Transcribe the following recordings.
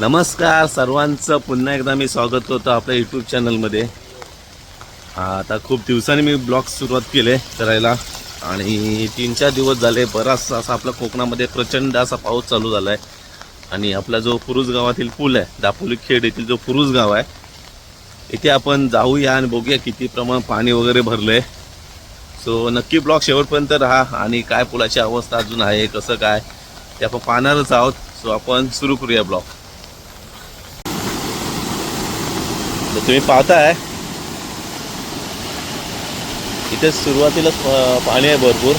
नमस्कार सर्वांचं. पुन्हा एकदा मी स्वागत करतो आपल्या यूट्यूब चॅनलमध्ये आता खूप दिवसांनी मी ब्लॉग सुरुवात केले करायला. आणि तीन चार दिवस झाले बराचसा असा आपल्या कोकणामध्ये प्रचंड असा पाऊस चालू झाला आहे आणि आपला जो पुरुष गावातील पूल आहे दापोली खेड येथील जो पुरुष गाव आहे इथे आपण जाऊया आणि बघूया किती प्रमाण पाणी वगैरे भरलं आहे सो नक्की ब्लॉग शेवटपर्यंत राहा आणि काय पुलाची अवस्था अजून आहे कसं काय ते आपण पाहणारच आहोत. सो आपण सुरू करूया ब्लॉग तर तुम्ही पाहताय. इथे सुरुवातीलाच पाणी आहे भरपूर.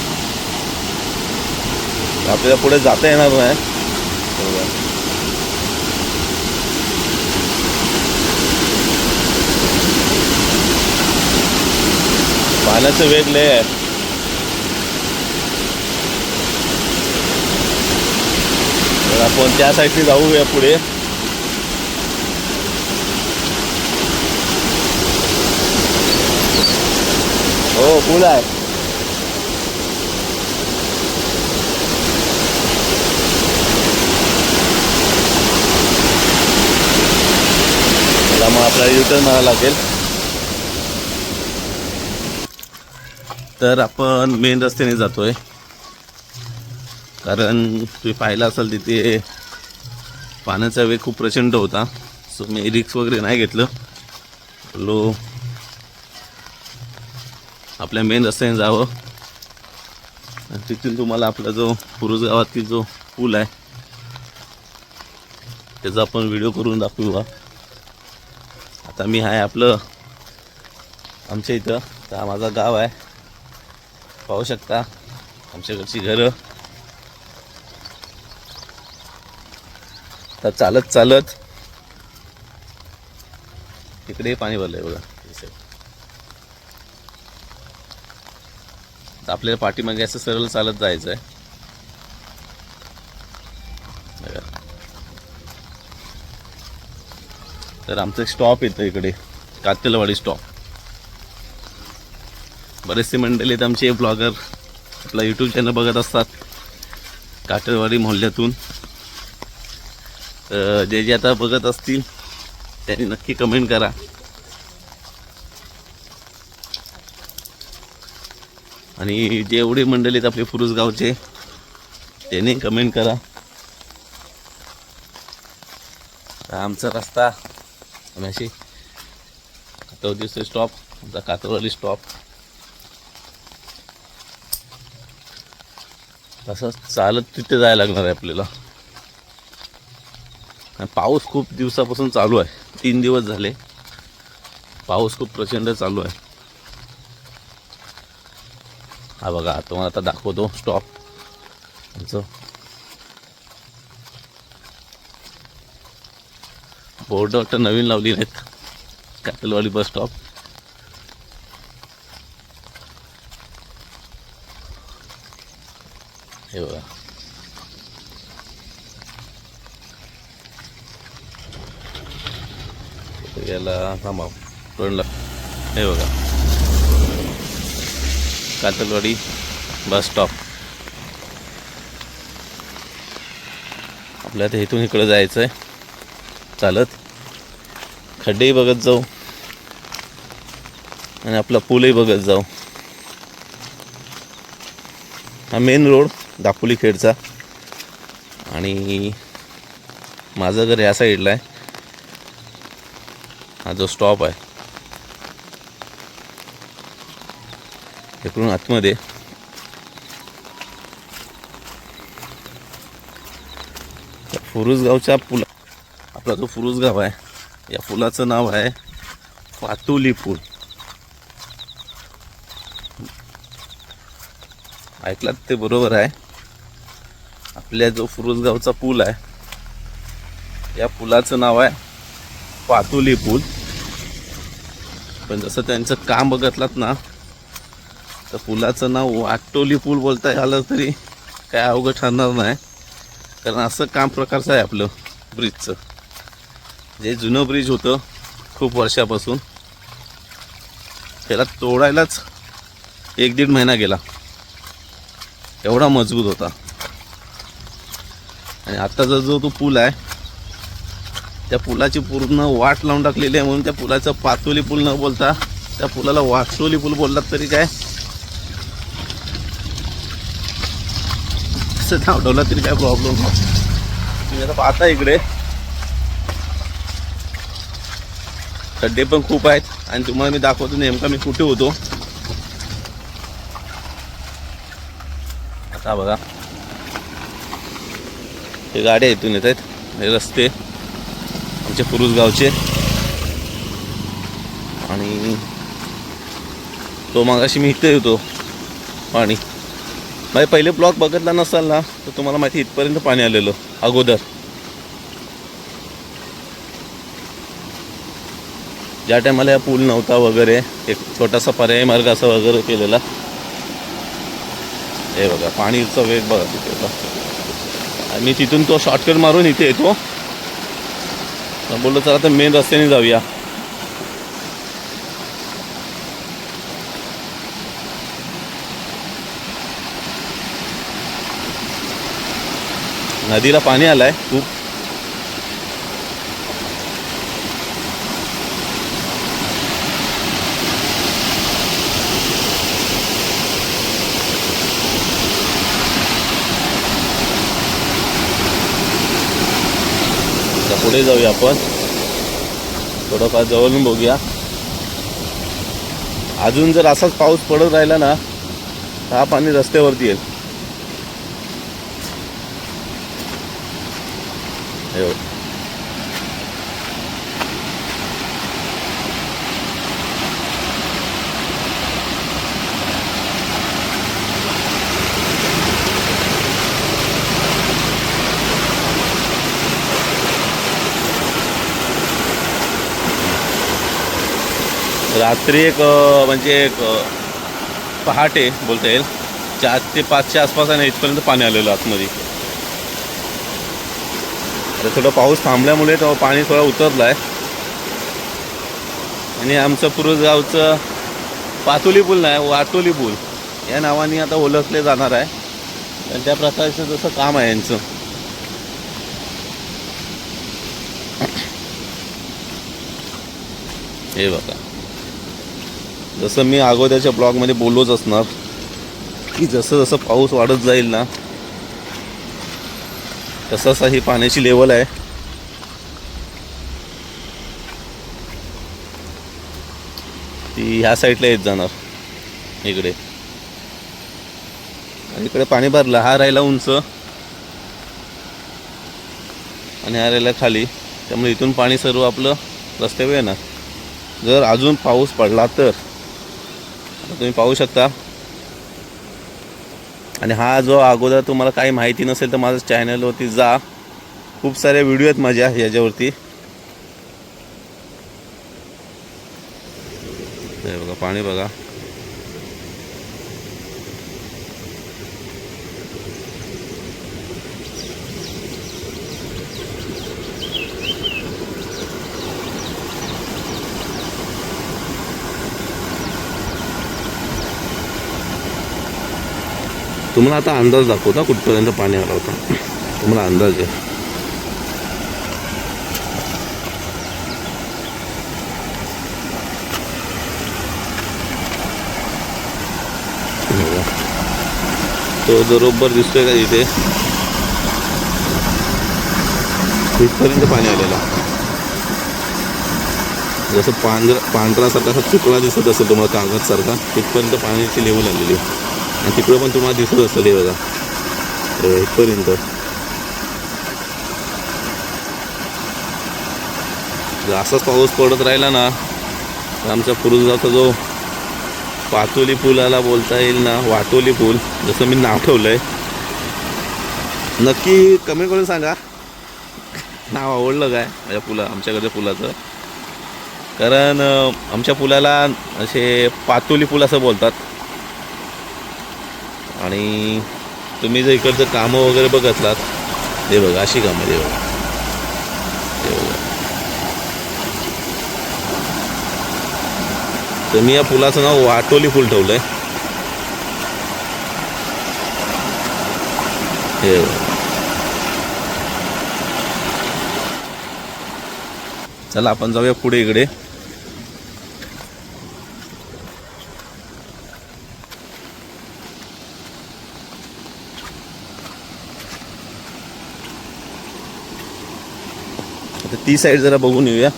आपल्याला पुढे जाता येणार नाही. पाण्याचं वेग लय आहे. तर आपण त्या साईडने जाऊया पुढे. हो पूल आहे मग आपल्याला युटर्न मारावं लागेल. तर आपण मेन रस्त्याने जातोय. कारण तुम्ही पाहिलं असाल तिथे पाण्याचा वेग खूप प्रचंड होता. सो मी रिक्स वगैरे नाही घेतलं. लो आपल्या मेन रस्त्याने जावं. आणि तिथून तुम्हाला आपला जो पुरुष गावातील जो पूल आहे त्याचा आपण व्हिडिओ करून दाखवू आता मी आहे आपलं आमच्या इथं. तर हा माझा गाव आहे. पाहू शकता आमच्याकडची घरं. तर चालत चालत तिकडे पाणी भरलंय बघा ही side. तर आपल्याला पाठीमागे असं सरळ चालत जायचं आहे तर आमचं एक स्टॉप येतं इकडे. कातेलवाडी स्टॉप बरेचसे मंडळी आहेत आमचे ब्लॉगर आपला यूट्यूब चॅनल बघत असतात. काटेलवाडी मोहल्ल्यातून. तर जे जे आता बघत असतील त्यांनी नक्की कमेंट करा. आणि जेवढे मंडळी आहेत आपले फुरुसगावचे त्यांनी कमेंट करा. आमचा रस्ता आम्ही अशी तो दिसतोय स्टॉप आमचा कातरवाडी स्टॉप तसंच चालत तिथे जायला लागणार आहे आपल्याला. आणि पाऊस खूप दिवसापासून चालू आहे. तीन दिवस झाले. पाऊस खूप प्रचंड चालू आहे. हा बघा तुम्हाला आता दाखवतो. स्टॉप आमचं. बोर्ड वाटतं नवीन लावली नाहीत कातलवाडी बस स्टॉप हे बघा. याला थांबा. हे बघा. कातलवाडी बस स्टॉप आपल्या आता इथून इकडं जायचं आहे चालत. खड्डेही बघत जाऊ. आणि आपला पूलही बघत जाऊ. हा मेन रोड दापोली खेडचा. आणि माझं घर या साईडला आहे. हा जो स्टॉप आहे. इकडून आतमध्ये. फुरुसगावच्या पुला आपला जो फुरुसगाव आहे या पुलाचं नाव आहे पातुली पूल. ऐकलात ते बरोबर आहे. आपल्या जो फुरुसगावचा पूल आहे या पुलाचं नाव आहे पातुली पूल. पण जसं त्यांचं काम बघितलात ना तर पुलाचं नाव वाटोली पूल बोलता आलं तरी काय अवघड ठरणार नाही. कारण असं काम प्रकारचं आहे आपलं ब्रिजचं. जे जुनं ब्रिज होतं खूप वर्षापासून त्याला तोडायलाच एक दीड महिना गेला. एवढा मजबूत होता. आणि आत्ताचा जो तो पूल आहे त्या पुलाची पूर्ण वाट लावून टाकलेली आहे म्हणून त्या पुलाचं पातोली पूल न बोलता त्या पुलाला वाटोली पूल बोललात तरी काय असं नाव तरी काय प्रॉब्लेम नाही. तुम्ही आता पाहता इकडे. खड्डे पण खूप आहेत आणि तुम्हाला मी दाखवतो नेमका मी कुठे होतो. आता बघा. हे गाड्या इथून येत आहेत. हे रस्ते. आमचे पुरुष गावचे. आणि तो मागाशी मी इथे येतो. पाणी. माझे पहिले ब्लॉक बघितला नसाल ना तर तुम्हाला माहिती इथपर्यंत पाणी आलेलं अगोदर. ज्या टायमाला या पूल नव्हता वगैरे एक छोटासा पर्यायी मार्ग असा वगैरे केलेला. हे बघा पाणीचा वेग बघा तिथे आणि तिथून तो शॉर्टकट मारून इथे येतो. तर बोललो चला आता मेन रस्त्याने जाऊया. नदीला पाणी आलं आहे खूप पुढे जाऊया आपण. थोडंफार जवळून बघूया. अजून जर असाच पाऊस पडत राहिला ना हा पाणी रस्त्यावरती येईल. हे रात्री एक म्हणजे एक पहाटे बोलता येईल. चार ते पाचच्या आसपास आणि इथपर्यंत पाणी आलेलं आतमध्ये. आता थोडं पाऊस थांबल्यामुळे तो पाणी थोडं उतरलं आहे आणि आमचं पुरुष गावचं पातोली पूल नाही वाटोली पूल. या नावाने आता ओळखले जाणार आहे. आणि त्या प्रकारचं जसं काम आहे यांचं. हे बघा. जसं मी अगोदरच्या ब्लॉगमध्ये बोललोच असणार की जसं जसं पाऊस वाढत जाईल ना तसंच ही पाण्याची लेवल आहे. ती ह्या साईडला येत जाणार. इकडे. आणि इकडे पाणी भरलं. हा राहिला उंच. आणि हा राहिला खाली. त्यामुळे इथून पाणी सर्व आपलं रस्त्यावर येणार. जर अजून पाऊस पडला तर. तुम्ही पाहू शकता. आणि हा जो अगोदर तुम्हाला काही माहिती नसेल तर माझ्या चॅनलवरती जा. खूप सारे व्हिडिओ आहेत माझ्या याच्यावरती. बघा पाणी बघा. तुम्हाला आता अंदाज दाखवता कुठपर्यंत पाणी आलं होतं. तुम्हाला अंदाज आहे. तो बरोबर दिसतोय का इथे? इथपर्यंत पाणी आलेलं. जसं पांढरा पांढरासारखा असा चुकला दिसत असेल तुम्हाला कागदसारखा तिथपर्यंत पाण्याची लेवल आलेली. आहे आणि तिकडं पण तुम्हाला दिसत असेल हे बघा. इथपर्यंत. जर असाच पाऊस पडत राहिला ना तर आमच्या पुरुषगावचा जो पातोली पुलाला बोलता येईल ना वाटोली पूल जसं मी नाव ठेवलं आहे नक्की कमेंट करून सांगा. नाव आवडलं काय माझ्या पुला आमच्याकडे पुलाचं? कारण आमच्या पुलाला असे पातोली पूल असं बोलतात. आणि तुम्ही जर इकडचं कामं वगैरे बघतलात हे बघा अशी कामं हे बघा. हे बघा. तर मी या पुलाचं नाव वाटोली पूल ठेवलंय. हे बघा. चला आपण जाऊया पुढे इकडे. ती साईड जरा बघून येऊया.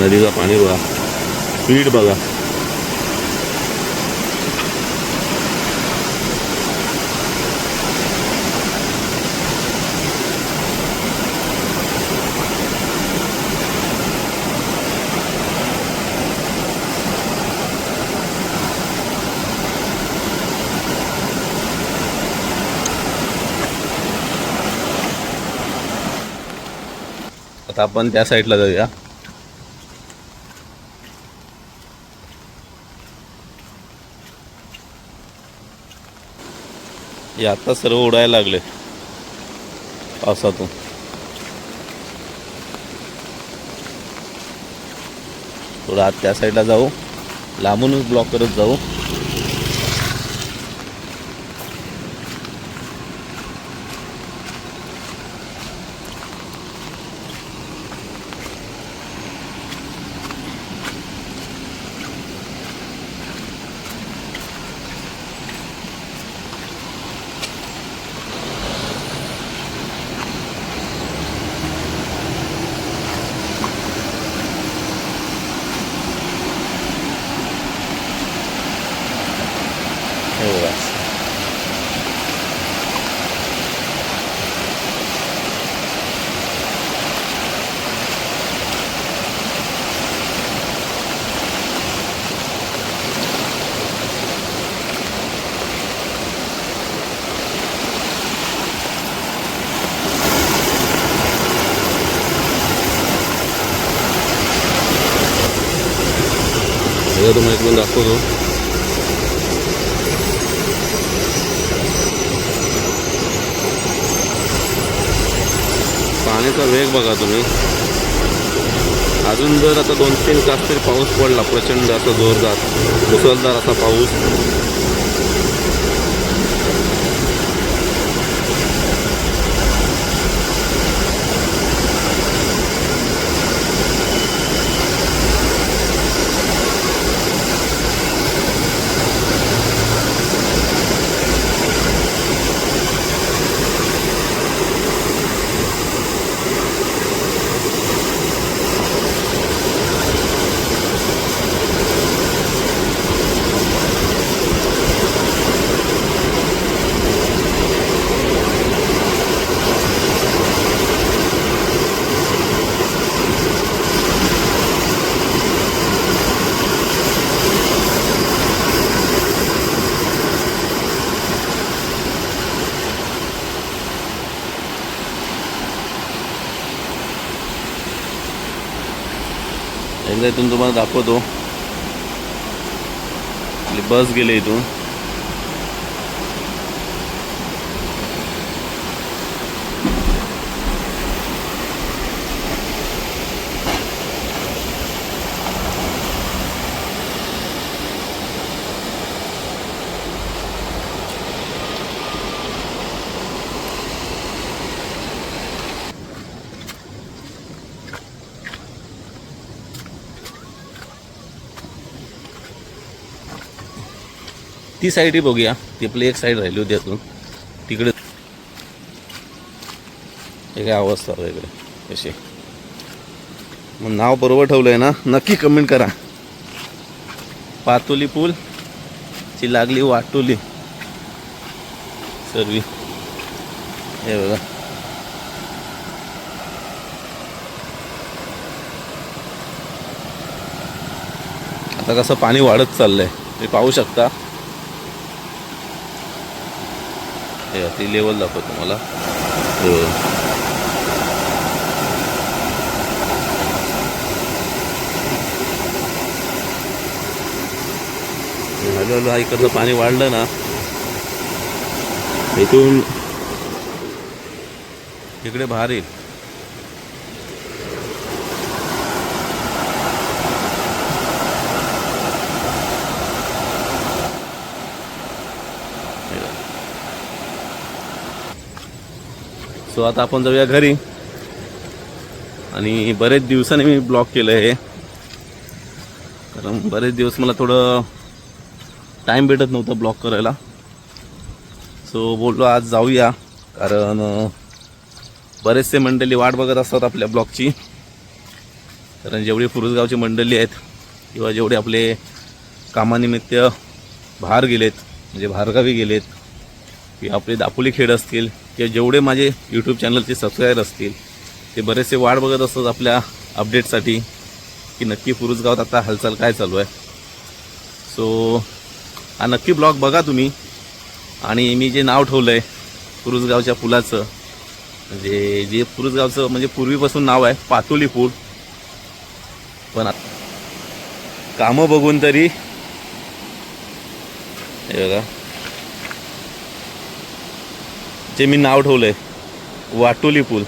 नदीचा पाणी बघा. स्पीड बघा. आता आपण त्या साईडला जाऊया. हे आता सर्व उडायला लागले. पावसातून. थोडं आत त्या साईडला जाऊ. लांबूनच ब्लॉक करत जाऊ हे बघा सगळं तुम्हाला इकडून दाखवतो पाण्याचा वेग बघा तुम्ही अजून जर आता दोन तीन तास तरी पाऊस पडला प्रचंड असा जोरदार मुसळधार असा पाऊस एकदा इथून तुम्हाला दाखवतो. आपली बस गेले इथून. ती साईडही बघूया. ती आपली एक साईड राहिली होती अजून. तिकडे हे काय अवस्था इकडे. कशी मग नाव बरोबर ठेवलंय ना नक्की कमेंट करा. पातोली पूल ची लागली वाटोली. सर्वी. हे बघा. आता कसं पाणी वाढत चाललंय तुम्ही पाहू शकता. हे ती लेवल दाखवतो तुम्हाला हो. हळूहळू हा इकडचं पाणी वाढलं ना इथून इकडे बाहेर येईल सो आता आपण जाऊया घरी. आणि बरेच दिवसांनी मी ब्लॉग केलं आहे कारण बरेच दिवस मला थोडं टाईम भेटत नव्हता ब्लॉग करायला. सो बोललो आज जाऊया. कारण बरेचसे मंडळी वाट बघत असतात आपल्या ब्लॉगची कारण जेवढी फुरुसगावची मंडळी आहेत किंवा जेवढे आपले कामानिमित्त बाहेर गेलेत म्हणजे बाहेरगावी गेलेत की आपले दापोली खेळ असतील किंवा जेवढे माझे यूट्यूब चॅनलचे सबस्क्रायबर असतील ते बरेचसे वाट बघत असतात आपल्या अपडेटसाठी की नक्की फुरुसगावात आता हालचाल काय चालू आहे. सो हा नक्की ब्लॉग बघा तुम्ही. आणि मी जे नाव ठेवलं आहे पुरुषगावच्या पुलाचं म्हणजे जे पुरुषगावचं म्हणजे पूर्वीपासून नाव आहे पातोली पूल. पण कामं बघून तरी हे बघा. जे मी नाव ठेवलंय वाटोली पूल.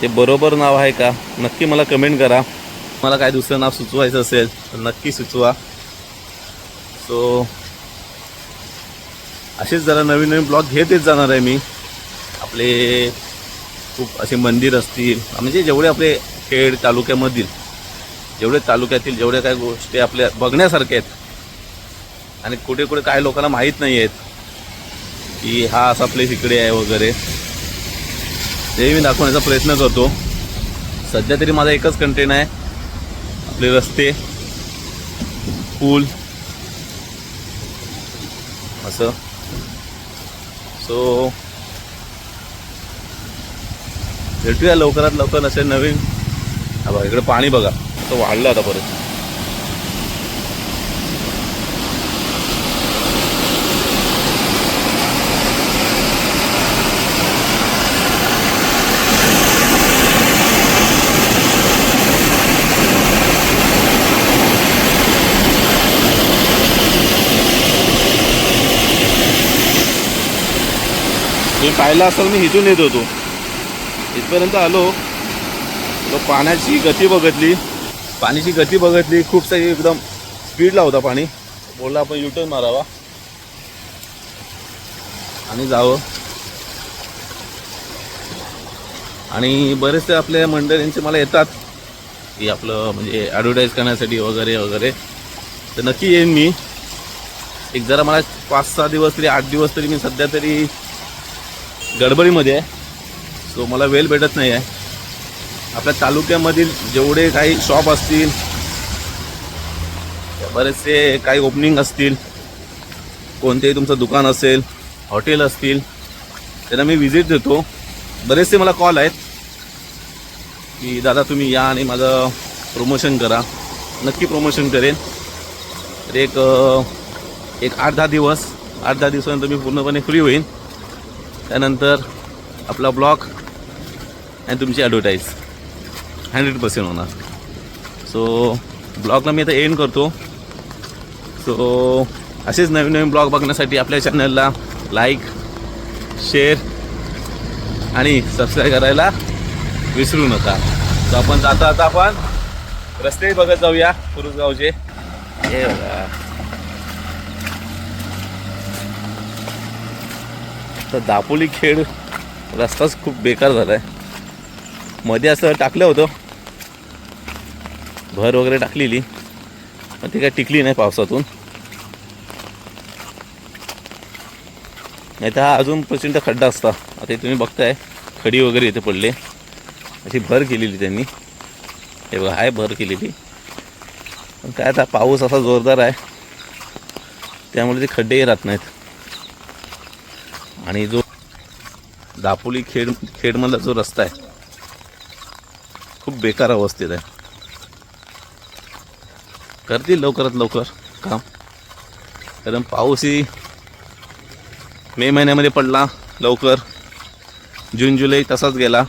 ते बरोबर नाव आहे का? नक्की मला कमेंट करा. मला काय दुसरं नाव सुचवायचं असेल तर नक्की सुचवा. सो असेच जरा नवीन नवीन ब्लॉग घेतच जाणार आहे मी. आपले खूप असे मंदिर असतील म्हणजे जेवढे आपले खेड तालुक्यामधील जेवढे तालुक्यातील जेवढ्या काही गोष्टी आपल्या बघण्यासारख्या आहेत आणि कुठे कुठे काय लोकांना माहीत नाही आहेत की हा असा प्लेस इकडे आहे वगैरे. ते मी दाखवण्याचा प्रयत्न करतो. सध्या तरी माझा एकच कंटेंट आहे आपले रस्ते पूल असं. सो भेटूया लवकरात लवकर असे नवीन. हा बघा इकडे पाणी बघा. तो वाढलं आता परत. तुम्ही पाहिलं असाल मी इथून येत होतो. इथपर्यंत आलो. तो पाण्याची गती बघितली. पाण्याची गती बघितली खूप सारी एकदम स्पीडला होता पाणी. बोलला आपण युटर्न मारावा. आणि जावं. आणि बरेचसे आपल्या मंडळींचे मला येतात की आपलं म्हणजे ॲडव्हर्टाईज करण्यासाठी वगैरे वगैरे. तर नक्की येईन मी. एक जरा मला पाच सहा दिवस तरी आठ दिवस तरी मी सध्या तरी गडबडीमध्ये आहे. सो मला वेळ भेटत नाही आहे आपल्या तालुक्यामधील जेवढे काही शॉप असतील बरेचसे काही ओपनिंग असतील कोणतेही तुमचं दुकान असेल हॉटेल असतील त्यांना मी विजिट देतो. बरेचसे मला कॉल आहेत की दादा तुम्ही या आणि माझं प्रमोशन करा. नक्की प्रमोशन करेन. तर एक एक आठ दहा दिवस आठ दहा दिवसानंतर मी पूर्णपणे फ्री होईन. त्यानंतर आपला ब्लॉग आणि तुमची ॲडव्हर्टाईज हंड्रेड पर्सेंट होणार. सो ब्लॉगला मी आता एंड करतो. सो असेच नवीन नवीन ब्लॉग बघण्यासाठी आपल्या चॅनलला लाईक शेअर आणि सबस्क्राईब करायला विसरू नका. सो आपण जाता आता आपण रस्ते बघत जाऊया कुरुसगावचे. हे बघा. तर दापोली खेड रस्ताच खूप बेकार झाला आहे मध्ये असं टाकलं होतं. भर वगैरे टाकलेली. पण ती काय टिकली नाही पावसातून. नाही तर हा अजून प्रचंड खड्डा असता. आता तुम्ही बघताय खडी वगैरे इथे पडले. अशी भर केलेली त्यांनी. हे बघा आहे भर केलेली. पण काय आता पाऊस असा जोरदार आहे त्यामुळे ते खड्डेही राहत नाहीत. आणि जो दापोली खेड खेडमधला जो रस्ता आहे खूप बेकार अवस्थेत आहे. करतील लवकरात लवकर काम. कारण पाऊसही मे महिन्यामध्ये पडला लवकर. जून जुलै तसाच गेला.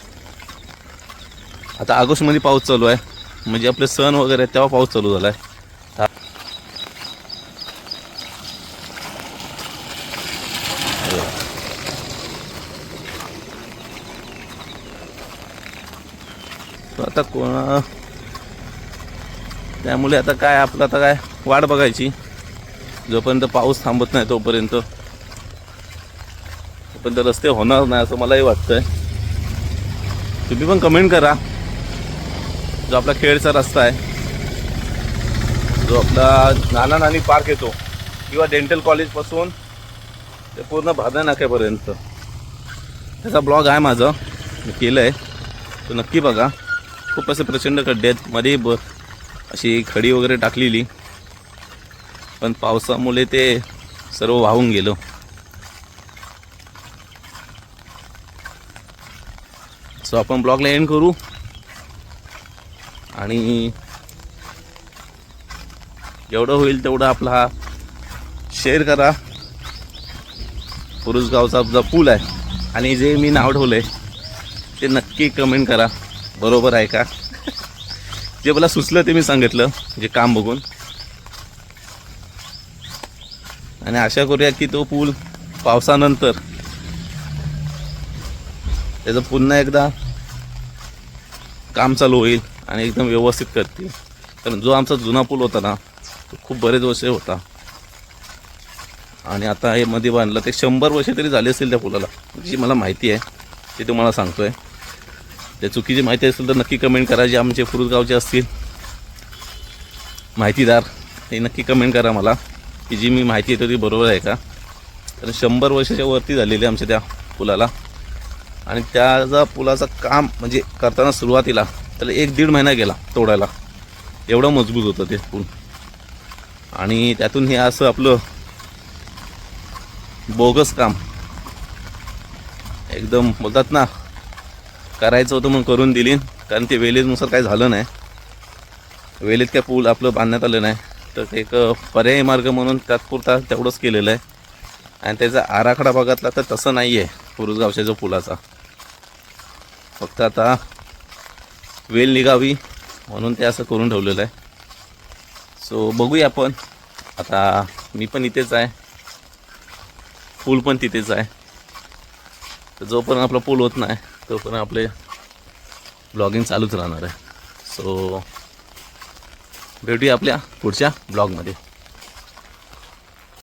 आता ऑगस्टमध्ये पाऊस चालू आहे. म्हणजे आपले सण वगैरे आहेत, तेव्हा पाऊस चालू झाला आहे तो आता कोणा त्यामुळे आता काय आपलं आता काय वाट बघायची. जोपर्यंत पाऊस थांबत नाही तोपर्यंत. तोपर्यंत रस्ते होणार नाही असं मलाही वाटतंय. तुम्ही पण कमेंट करा. जो आपला खेळचा रस्ता आहे. जो आपला नाना नानी पार्क येतो. किंवा डेंटल कॉलेजपासून ते पूर्ण भादा नाक्यापर्यंत त्याचा ब्लॉग आहे माझं. मी केलं आहे तो नक्की बघा. खूप असे प्रचंड खड्डे आहेत. मध्ये ब अशी खडी वगैरे टाकलेली. पण पावसामुळे ते सर्व वाहून गेलं. सो आपण ब्लॉगला एंड करू. आणि जेवढं होईल तेवढं आपला शेअर करा. पुरुषगावचा जो पूल आहे. आणि जे मी नाव ठेवलं आहे ते नक्की कमेंट करा. बरोबर आहे का? जे मला सुचलं ते मी सांगितलं जे काम बघून. आणि आशा करूया की तो पूल पावसानंतर त्याचं पुन्हा एकदा काम चालू होईल आणि एकदम व्यवस्थित करतील. कारण जो आमचा जुना पूल होता ना तो खूप बरेच वर्ष होता. आणि आता हे मध्ये बांधलं ते शंभर वर्ष तरी झाले असतील त्या पुलाला. जी मला माहिती आहे ते तुम्हाला सांगतो आहे त्या चुकीची माहिती असेल तर नक्की कमेंट करा. जे आमचे फुरुजगावचे असतील माहितीदार ते नक्की कमेंट करा मला की जी मी माहिती येतो ती बरोबर आहे का? कारण शंभर वर्षाच्या वरती झालेली आमच्या त्या पुलाला. आणि त्याचा पुलाचं काम म्हणजे करताना सुरुवातीला त्याला एक दीड महिना गेला तोडायला. एवढं मजबूत होतं ते पूल. आणि त्यातून हे असं आपलं बोगस काम. एकदम बोलतात ना करायचं होतं मग करून दिली. कारण ते वेलेजनुसार काही झालं नाही. वेळेत काय पूल आपलं बांधण्यात आलं नाही. तर ते एक पर्यायी मार्ग म्हणून तात्पुरता तेवढंच केलेलं आहे. आणि त्याचा आराखडा भागातला तर तसं नाही आहे. पुरुषगावच्या जो पुलाचा. फक्त आता वेल निघावी म्हणून ते असं करून ठेवलेलं आहे. सो बघूया आपण. आता मी पण इथेच आहे. पूल पण तिथेच आहे. तर जोपर्यंत आपला पूल होत नाही तोपर्यंत आपले ब्लॉगिंग चालूच राहणार आहे. सो भेटूया आपल्या पुढच्या ब्लॉगमध्ये